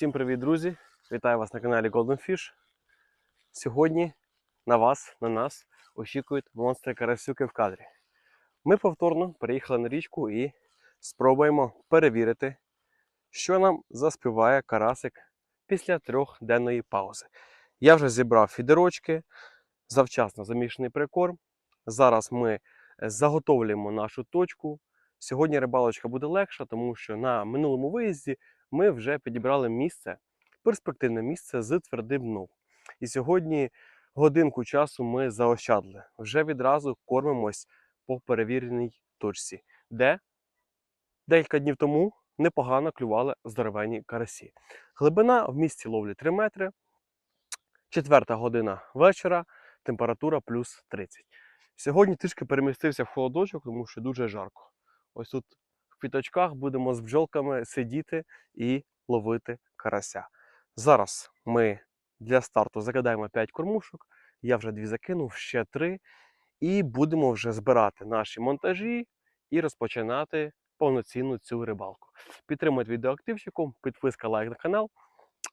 Всім привіт, друзі! Вітаю вас на каналі Golden Fish. Сьогодні на вас, на нас очікують монстри карасюки в кадрі. Ми повторно приїхали на річку і спробуємо перевірити, що нам заспіває карасик після трьохденної паузи. Я вже зібрав фідерочки, завчасно замішаний прикорм. Зараз ми заготовлюємо нашу точку. Сьогодні рибалочка буде легша, тому що на минулому виїзді ми вже підібрали місце, перспективне місце з твердим дном. І сьогодні годинку часу ми заощадли. Вже відразу кормимось по перевіреній точці, де декілька днів тому непогано клювали здоровенні карасі. Глибина в місті ловлі 3 метри, четверта година вечора, температура плюс 30. Сьогодні трішки перемістився в холодочок, тому що дуже жарко. Ось тут квіточках будемо з бджолками сидіти і ловити карася. Зараз ми для старту закидаємо 5 кормушок. Я вже дві закинув, ще три. І будемо вже збирати наші монтажі і розпочинати повноцінну цю рибалку. Підтримуйте відео активчиком, підписка, лайк на канал.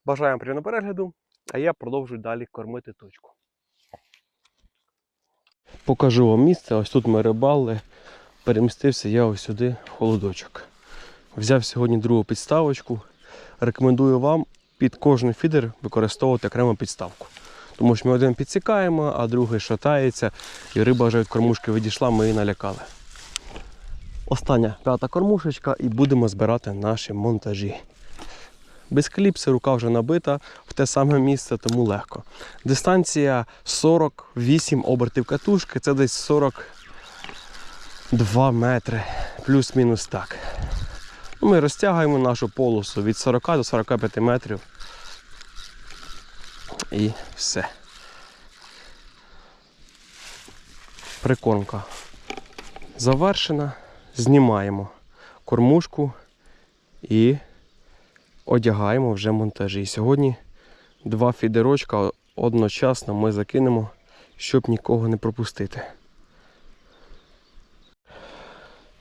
Бажаємо приємного перегляду, а я продовжую далі кормити точку. Покажу вам місце. Ось тут ми рибали. Перемістився я ось сюди в холодочок. Взяв сьогодні другу підставочку. Рекомендую вам під кожний фідер використовувати окрему підставку. Тому що ми один підсікаємо, а другий шатається, і риба вже від кормушки відійшла, ми її налякали. Остання п'ята кормушечка і будемо збирати наші монтажі. Без кліпси рука вже набита в те саме місце, тому легко. Дистанція 48 обертів катушки, це десь 42 метри, плюс-мінус так. Ну, Ми розтягуємо нашу полосу від 40 до 45 метрів. І все. Прикормка завершена. Знімаємо кормушку і одягаємо вже монтажі. Сьогодні два фідерочка одночасно ми закинемо, щоб нікого не пропустити.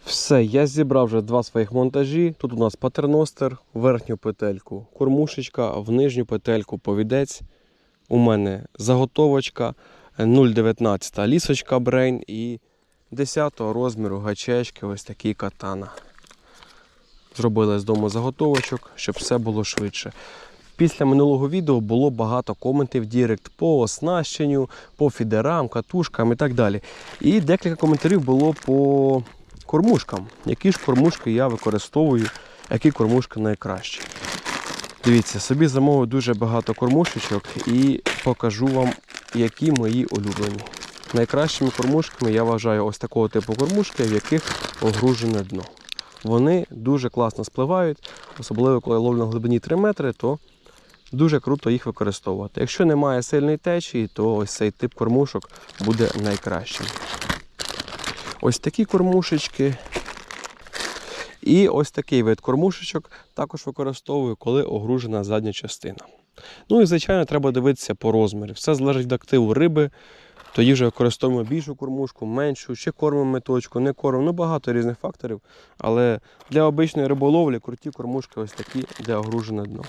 Все, я зібрав вже два своїх монтажі. Тут у нас патерностер, верхню петельку кормушечка, в нижню петельку повідець. У мене заготовочка 0,19 лісочка Брейн і 10 розміру гачечки, ось такі катана. Зробили з дому заготовочок, щоб все було швидше. Після минулого відео було багато коментів Дірект по оснащенню, по фідерам, катушкам і так далі. І декілька коментарів було по кормушкам. Які ж кормушки я використовую, які кормушки найкращі. Дивіться, собі замовив дуже багато кормушечок і покажу вам, які мої улюблені. Найкращими кормушками я вважаю ось такого типу кормушки, в яких огружене дно. Вони дуже класно спливають, особливо коли ловлю на глибині 3 метри, то дуже круто їх використовувати. Якщо немає сильної течії, то ось цей тип кормушок буде найкращим. Ось такі кормушечки. І ось такий вид кормушечок також використовую, коли огружена задня частина. Ну і, звичайно, треба дивитися по розмірі. Все залежить від активу риби. Тоді вже використовуємо більшу кормушку, меншу, чи кормимо точку, не кормимо. Ну багато різних факторів. Але для обичної риболовлі круті кормушки ось такі, де огружене дно.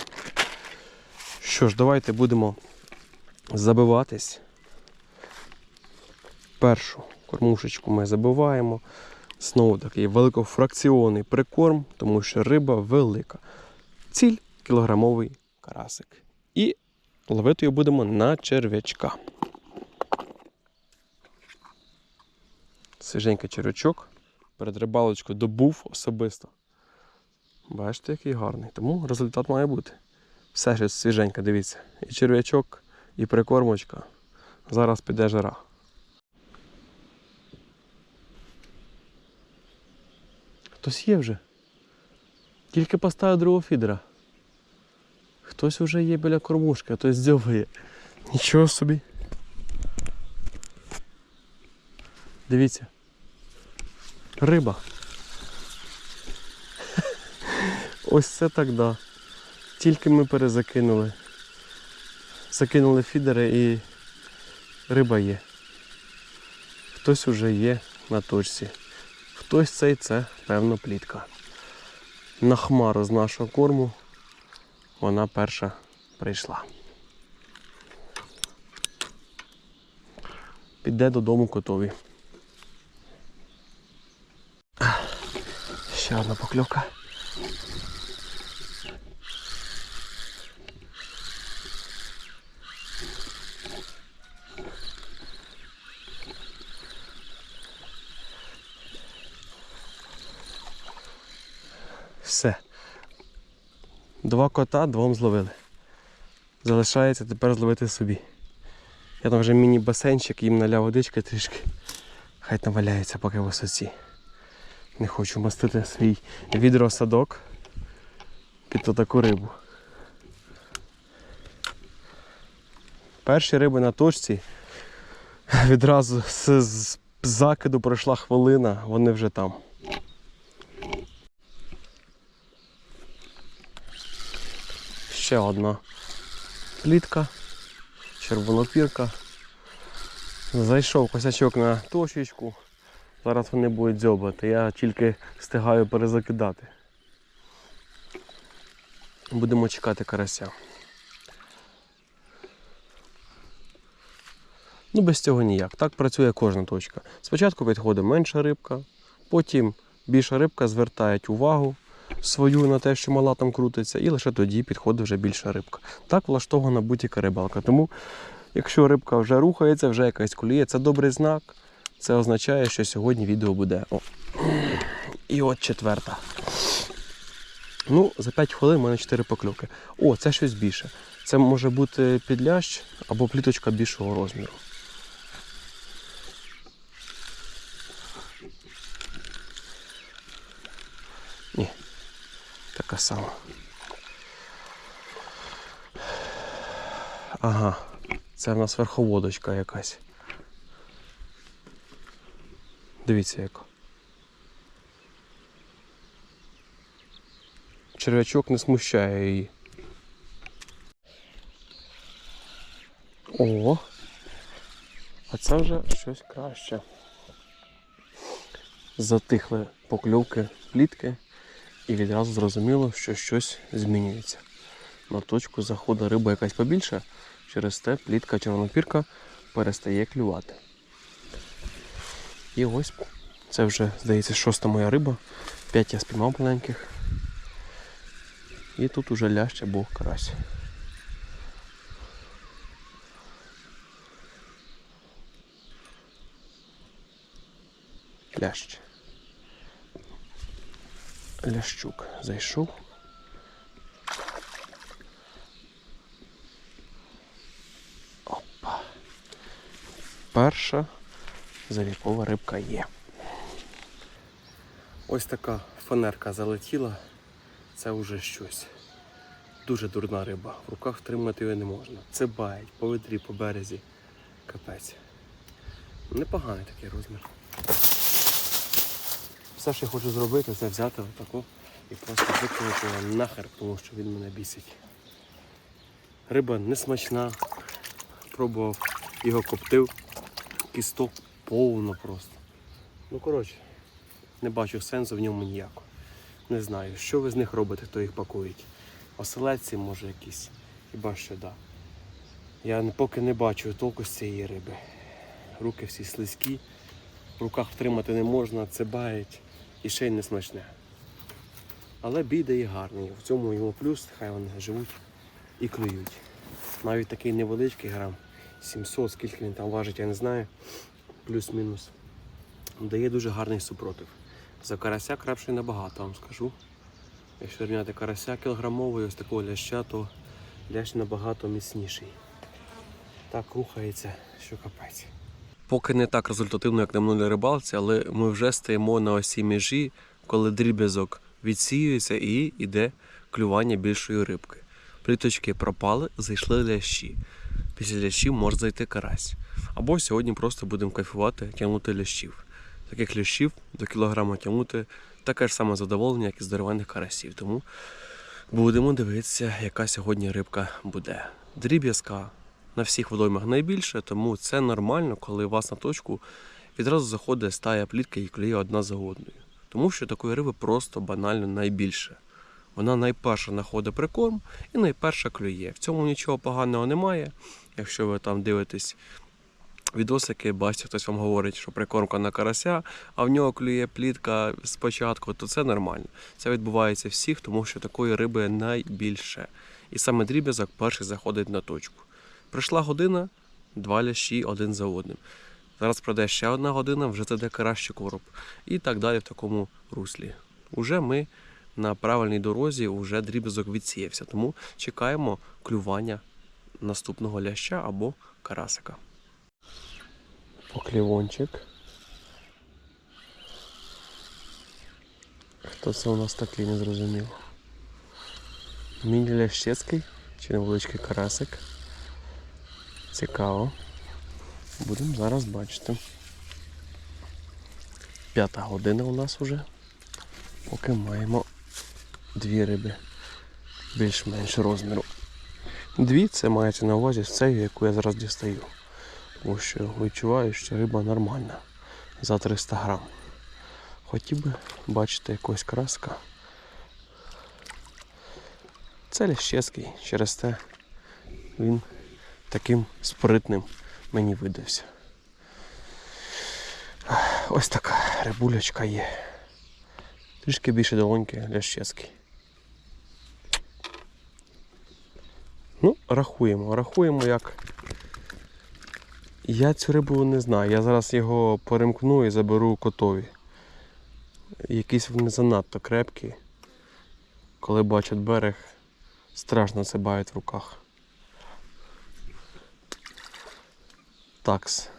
Що ж, давайте будемо забиватись. Першу кормушечку ми забиваємо. Знову такий великофракціонний прикорм, тому що риба велика. Ціль кілограмовий карасик. І ловити його будемо на черв'ячка. Свіженький червячок. Перед рибалочкою добув особисто. Бачите, який гарний. Тому результат має бути. Все щось свіженьке, дивіться. І черв'ячок, і прикормочка. Зараз піде жара. Хтось є вже. Тільки поставив другого фідера. Хтось вже є біля кормушки, а хтось дзьобає. Нічого собі. Дивіться. Риба. Ось це так да. Тільки ми перезакинули. Закинули фідери і риба є. Хтось уже є на точці. Хтось цей це, певно, плітка. На хмару з нашого корму вона перша прийшла. Піде додому котові. Ще одна покльовка. Все. Два кота двом зловили. Залишається тепер зловити собі. Я там вже міні-басейнчик, їм наляв водички трішки. Хай там валяється поки в висоці. Не хочу мастити свій відросадок під таку рибу. Перші риби на точці відразу з закиду пройшла хвилина, вони вже там. Ще одна плітка, червонопірка. Зайшов косячок на точечку. Зараз вони будуть дзьобати. Я тільки встигаю перезакидати. Будемо чекати карася. Ну, без цього ніяк. Так працює кожна точка. Спочатку підходить менша рибка, потім більша рибка звертає увагу свою на те, що мала там крутиться, і лише тоді підходить вже більша рибка. Так влаштована будь-яка рибалка. Тому, якщо рибка вже рухається, вже якась коліє, це добрий знак. Це означає, що сьогодні відео буде. О. І от четверта. Ну, за 5 хвилин у мене 4 покльовки. О, це щось більше. Це може бути підлящ або пліточка більшого розміру. Така. Ага, це в нас верховодочка якась. Дивіться яка. Черв'ячок не смущає її. О! А це вже щось краще. Затихли покльовки плітки і відразу зрозуміло, що щось змінюється. На точку заходу риба якась побільша, через те плітка червонопірка перестає клювати. І ось це вже, здається, шоста моя риба. П'ять я спіймав маленьких. І тут уже лящ або карась. Лящ. Лящук зайшов. Опа. Перша залікова рибка є. Ось така фанерка залетіла. Це вже щось. Дуже дурна риба. В руках тримати її не можна. Це бають по ведрі, по березі. Капець. Непоганий такий розмір. Все, що я хочу зробити, це взяти отаку і просто викинути його нахер, тому що він мене бісить. Риба не смачна. Пробував його коптив. Кісток повно просто. Ну коротше, не бачу сенсу в ньому ніякого. Не знаю, що ви з них робите, хто їх пакують. Оселедці, може, якісь. Хіба що да. Я поки не бачу толку з цієї риби. Руки всі слизькі, в руках втримати не можна, це бають і ще й не смачне. Але бій дає гарний. В цьому йому плюс, хай вони живуть і клюють. Навіть такий невеличкий грам, 700, скільки він там важить, я не знаю. Плюс-мінус. Дає дуже гарний супротив. За карася крапше набагато, вам скажу. Якщо рівняти карася кілограмовий, ось такого ляща, то лящ набагато міцніший. Так рухається, що капець. Поки не так результативно, як на минулій рибалці, але ми вже стоїмо на осій межі, коли дріб'язок відсіюється і йде клювання більшої рибки. Пліточки пропали, зайшли лящі. Після лящів може зайти карась. Або сьогодні просто будемо кайфувати, тягнути лящів. Таких лящів до кілограма тягнути таке ж саме задоволення, як і здоровенних карасів. Тому будемо дивитися, яка сьогодні рибка буде. Дріб'язка на всіх водоймах найбільше, тому це нормально, коли у вас на точку відразу заходить стая плітки і клює одна за одною. Тому що такої риби просто банально найбільше. Вона найперша знаходить прикорм і найперша клює. В цьому нічого поганого немає. Якщо ви там дивитесь відосики, бачите, хтось вам говорить, що прикормка на карася, а в нього клює плітка спочатку, то це нормально. Це відбувається всіх, тому що такої риби найбільше. І саме дріб'язок перший заходить на точку. Прийшла година, два лящі один за одним. Зараз пройде ще одна година, вже це де краще короб. І так далі в такому руслі. Уже ми на правильній дорозі, вже дріб'язок відсіявся, тому чекаємо клювання наступного ляща або карасика. Поклівончик. Хто це у нас такий, не зрозуміло. Міні лящецький чи невеличкий карасик. Цікаво. Будемо зараз бачити. П'ята година у нас вже. Поки маємо дві риби більш-менш розміру. Дві це мається на увазі з цією, яку я зараз дістаю. Тому що відчуваю, що риба нормальна. За 300 грам. Хотів би бачити якогось краска. Це Ліщецький, через те він таким спритним мені видався. Ось така рибулечка є. Трішки більше долоньки Лящецький. Ну, рахуємо, рахуємо як. Я цю рибу не знаю. Я зараз його перемкну і заберу котові. Якісь вони занадто крепкі. Коли бачать берег, страшно це бають в руках. Такс.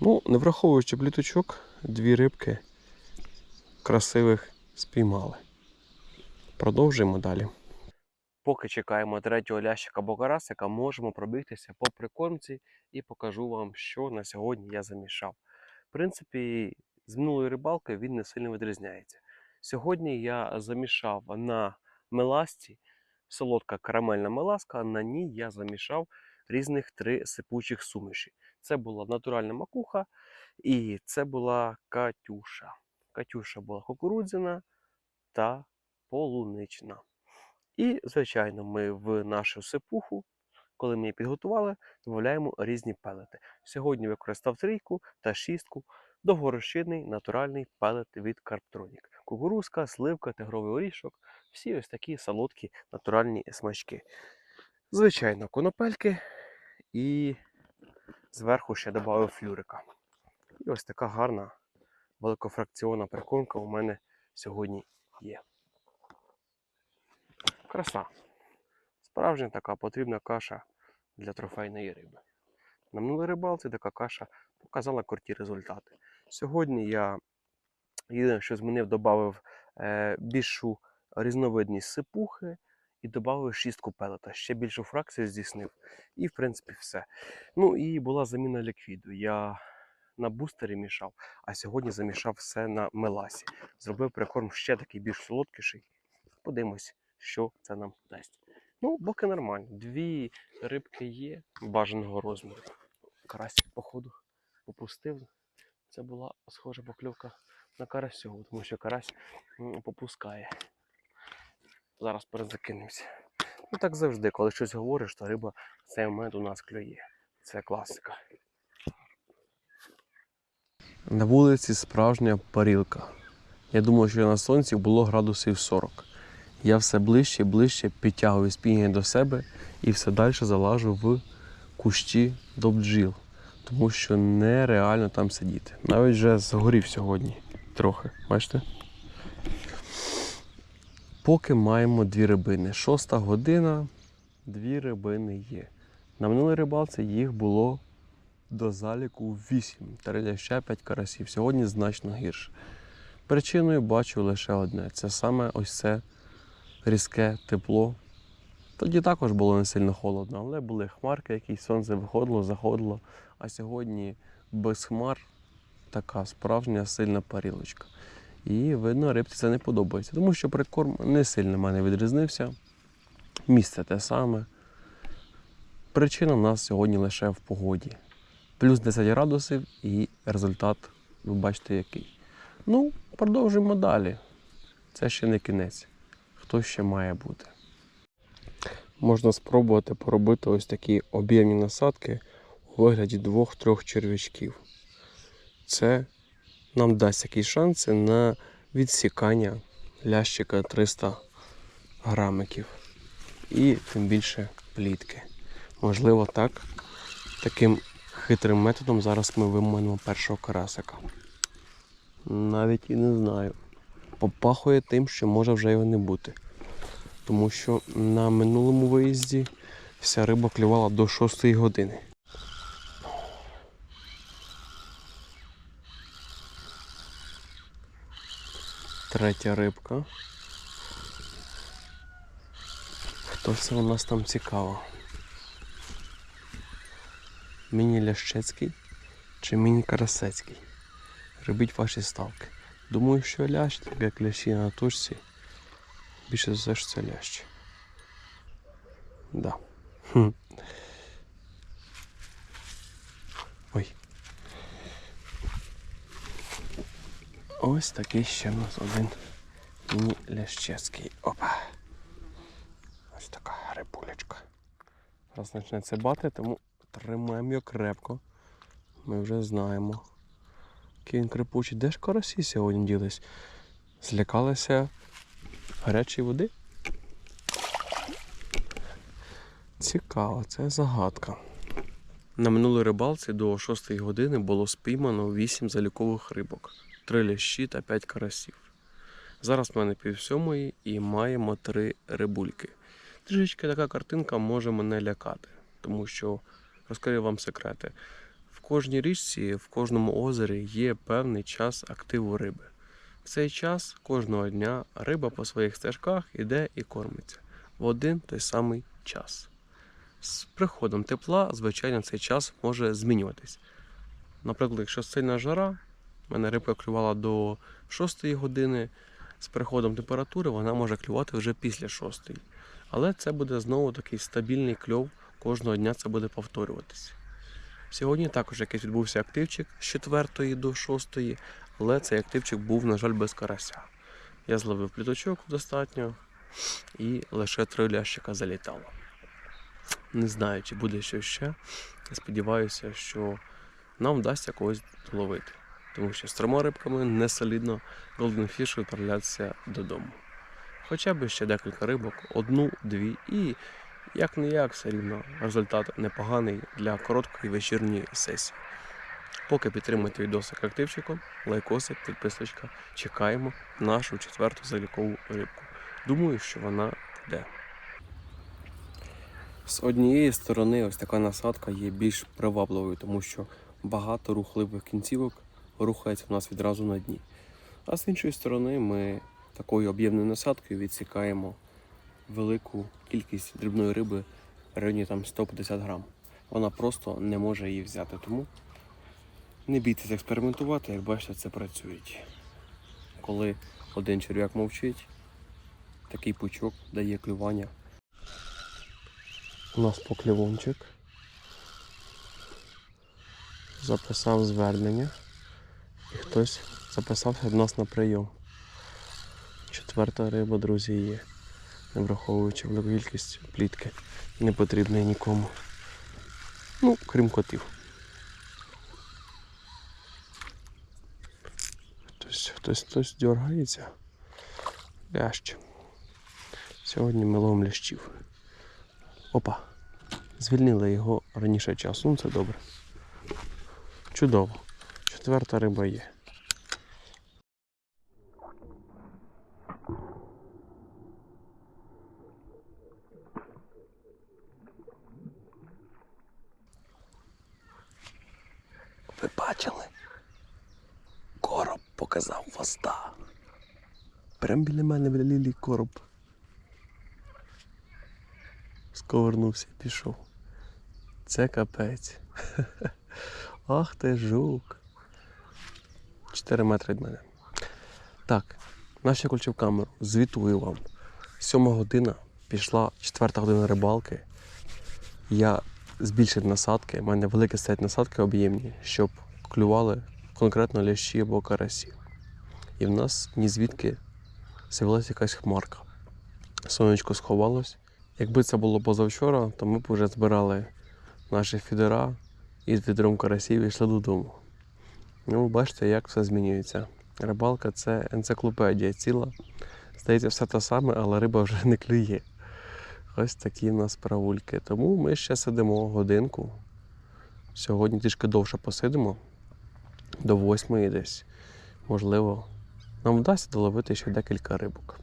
Ну, не враховуючи пліточок, дві рибки красивих спіймали. Продовжуємо далі. Поки чекаємо третього лящика або можемо пробігтися по прикормці і покажу вам, що на сьогодні я замішав. В принципі, з минулої рибалки він не сильно відрізняється. Сьогодні я замішав на меласті солодка карамельна меласка, на ній я замішав різних три сипучих суміші. Це була натуральна макуха і це була катюша. Катюша була кукурудзяна та полунична. І, звичайно, ми в нашу сипуху, коли ми її підготували, додаємо різні пелети. Сьогодні використав трійку та шістку довгорозчинний натуральний пелет від Карптронік. Кукурузка, сливка, тигровий орішок всі ось такі солодкі натуральні смачки. Звичайно, конопельки і зверху ще додав флюрика. І ось така гарна великофракціонна прикормка у мене сьогодні є. Краса. Справжня така потрібна каша для трофейної риби. На минулій рибалці така каша показала круті результати. Сьогодні я єдине, що змінив, додав е, більшу різновидність сипухи і додав шістку пелета. Ще більшу фракцію здійснив. І, в принципі, все. Ну і була заміна ліквіду. Я на бустері мішав, а сьогодні замішав все на меласі. Зробив прикорм ще такий більш солодкіший. Подивимось, що це нам дасть. Ну, боки нормально. Дві рибки є бажаного розміру. Карасик, походу, попустив. Це була схожа покльовка на карасьову, тому що карась попускає. Зараз перезакинемося. Ну так завжди, коли щось говориш, то риба в цей момент у нас клює. Це класика. На вулиці справжня парілка. Я думаю, що на сонці було градусів 40. Я все ближче і ближче підтягую спінги до себе і все далі залажу в кущі до бджіл, тому що нереально там сидіти. Навіть вже згорів сьогодні трохи. Бачите? Поки маємо дві рибини. Шоста година, дві рибини є. На минулій рибалці їх було до заліку 8, три ляща 5 карасів. Сьогодні значно гірше. Причиною бачу лише одне: це саме ось це різке тепло. Тоді також було не сильно холодно, але були хмарки, якісь сонце виходило, заходило. А сьогодні без хмар така справжня сильна парілочка. І видно, рибці це не подобається, тому що прикорм не сильно в мене відрізнився. Місце те саме. Причина в нас сьогодні лише в погоді. Плюс 10 градусів і результат, ви бачите, який. Ну, продовжуємо далі. Це ще не кінець. Хто ще має бути. Можна спробувати поробити ось такі об'ємні насадки у вигляді двох-трьох черв'ячків. Це нам дасть якісь шанси на відсікання лящика 300 грамиків. І тим більше плітки. Можливо, так, таким хитрим методом зараз ми виманимо першого карасика. Навіть і не знаю. Попахує тим, що може вже його не бути. Тому що на минулому виїзді вся риба клювала до 6 години. Третя рибка. Хто це у нас там цікаво? Міні Лящецький чи міні Карасецький? Робіть ваші ставки. Думаю, що лящ, так як лящі на точці. Більше за все, що це лящ. Да. Хм. Ось такий ще в нас один міні лящецький. Опа. Ось така рибулечка. Зараз почне цибати, тому тримаємо його крепко. Ми вже знаємо. Який він крепучий. Де ж карасі сьогодні ділись? Злякалися гарячої води? Цікаво, це загадка. На минулій рибалці до 6 години було спіймано 8 залікових рибок, 3 лящі та 5 карасів. Зараз в мене пів сьомої і маємо 3 рибульки. Трішечки така картинка може мене лякати, тому що розкрию вам секрети. В кожній річці, в кожному озері є певний час активу риби. В цей час кожного дня риба по своїх стежках іде і кормиться в один той самий час. З приходом тепла, звичайно, цей час може змінюватись. Наприклад, якщо сильна жара, в мене рибка клювала до 6 години, з приходом температури вона може клювати вже після 6. Але це буде знову такий стабільний кльов, кожного дня це буде повторюватися. Сьогодні також якийсь відбувся активчик з 4 до 6, але цей активчик був, на жаль, без карася. Я зловив пліточок достатньо і лише три лящика залітало. Не знаю, чи буде що ще. Сподіваюся, що нам вдасться когось ловити. Тому що з трьома рибками не солідно Golden Fish відправлятися додому. Хоча б ще декілька рибок, одну, дві, і як не як, все рівно результат непоганий для короткої вечірньої сесії. Поки підтримуєте відосик активчиком, лайкосик, підписочка, чекаємо нашу четверту залікову рибку. Думаю, що вона буде. З однієї сторони ось така насадка є більш привабливою, тому що багато рухливих кінцівок рухається в нас відразу на дні. А з іншої сторони ми такою об'ємною насадкою відсікаємо велику кількість дрібної риби в районі там 150 грам. Вона просто не може її взяти. Тому не бійтеся експериментувати, як бачите, це працює. Коли один черв'як мовчить, такий пучок дає клювання. У нас поклівончик. Записав звернення. Хтось записався до нас на прийом. Четверта риба, друзі, є. Не враховуючи кількість плітки. Не потрібної нікому. Ну, крім котів. Хтось, хтось, хтось дергається. Лящ. Сьогодні ми ловимо лящів. Опа. Звільнили його раніше часу. Ну це добре. Чудово. Четверта риба є. Ви бачили? Короб показав хвоста. Прям біля мене біля лілії короб. Сковернувся пішов. Це капець. Ах ти жук. 4 метри від мене. Так, наш я в камеру. Звітую вам. Сьома година пішла четверта година рибалки. Я збільшив насадки. У мене великі стоять насадки об'ємні, щоб клювали конкретно лящі або карасі. І в нас ні звідки з'явилася якась хмарка. Сонечко сховалось. Якби це було позавчора, то ми б вже збирали наші фідера і з відром карасів і йшли додому. Ну, бачите, як все змінюється. Рибалка це енциклопедія ціла. Здається, все те саме, але риба вже не клює. Ось такі в нас правульки. Тому ми ще сидимо годинку. Сьогодні трішки довше посидимо. До восьмої десь. Можливо, нам вдасться доловити ще декілька рибок.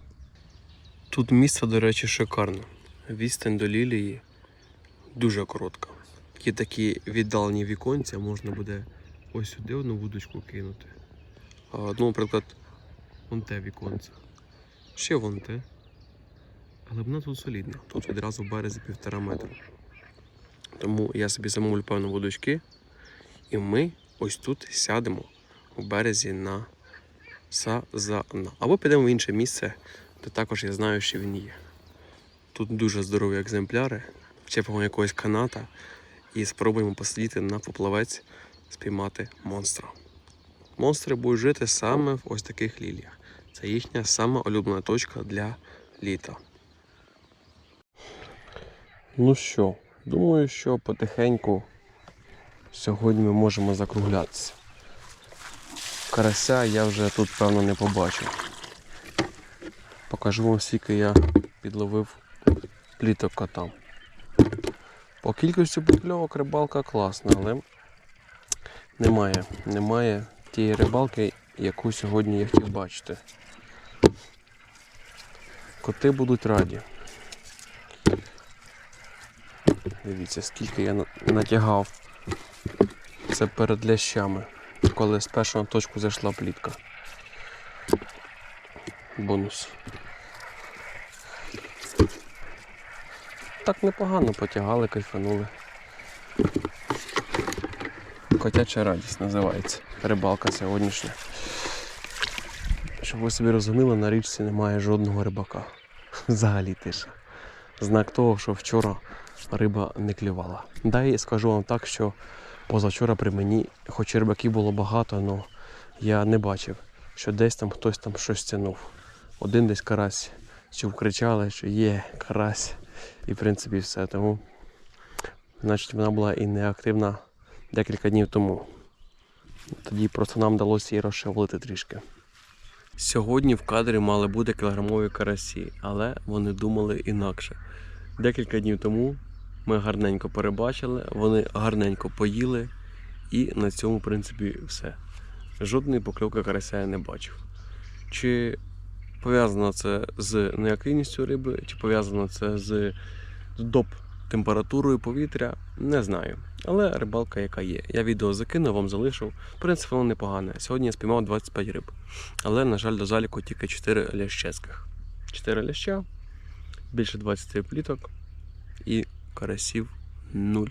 Тут місце, до речі, шикарне. Відстань до лілії дуже коротка. Є такі віддалені віконця, можна буде ось сюди одну вудочку кинути. А одну, наприклад, вон те віконце. Ще вон те. Але вона тут солідна. Тут відразу березі півтора метра. Тому я собі замовлю певно водочки, і ми ось тут сядемо у березі на сазана. Або підемо в інше місце, де також я знаю, що він є. Тут дуже здорові екземпляри. Вчепимо якогось каната і спробуємо посидіти на поплавець, спіймати монстра. Монстри будуть жити саме в ось таких ліліях. Це їхня сама улюблена точка для літа. Ну що, думаю, що потихеньку сьогодні ми можемо закруглятися. Карася я вже тут, певно, не побачу. Покажу вам, скільки я підловив пліток котам. По кількості покльовок рибалка класна, але немає, немає тієї рибалки, яку сьогодні я хотів бачити. Коти будуть раді. Дивіться, скільки я натягав. Це перед лящами, коли з першого точку зайшла плітка. Бонус. Так непогано потягали, кайфанули. Котяча радість називається. Рибалка сьогоднішня. Щоб ви собі розуміли, на річці немає жодного рибака. Взагалі тиша. Знак того, що вчора риба не клювала. Да і скажу вам так, що позавчора при мені, хоч рибаків було багато, але я не бачив, що десь там хтось там щось тянув. Один десь карась чув, кричали, що є карась. І в принципі все. Тому значить вона була і неактивна декілька днів тому. Тоді просто нам вдалося її розшевелити трішки. Сьогодні в кадрі мали бути кілограмові карасі, але вони думали інакше. Декілька днів тому ми гарненько перебачили, вони гарненько поїли, і на цьому, в принципі, все. Жодної покльовки карася я не бачив. Чи пов'язано це з неактивністю риби, чи пов'язано це з доп температурою повітря, не знаю. Але рибалка яка є. Я відео закинув, вам залишив. В принципі, воно непогане. Сьогодні я спіймав 25 риб. Але, на жаль, до заліку тільки 4 лящецьких. 4 ляща, більше 20 пліток і карасів 0.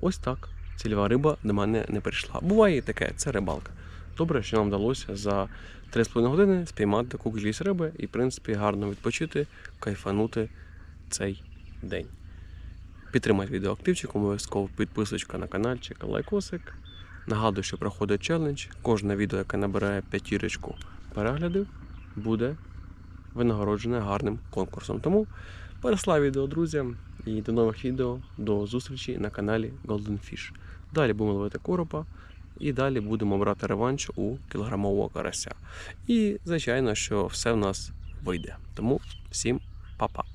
Ось так. Цільова риба до мене не прийшла. Буває і таке, це рибалка. Добре, що нам вдалося за 3,5 години спіймати таку кількість риби і, в принципі, гарно відпочити, кайфанути цей день. Підтримайте відео активчиком, обов'язково підписочка на каналчик, лайкосик. Нагадую, що проходить челендж. Кожне відео, яке набирає п'ятірочку переглядів, буде винагороджене гарним конкурсом. Тому переслав відео друзям і до нових відео, до зустрічі на каналі Golden Fish. Далі будемо ловити коропа і далі будемо брати реванш у кілограмового карася. І, звичайно, що все в нас вийде. Тому всім па-па.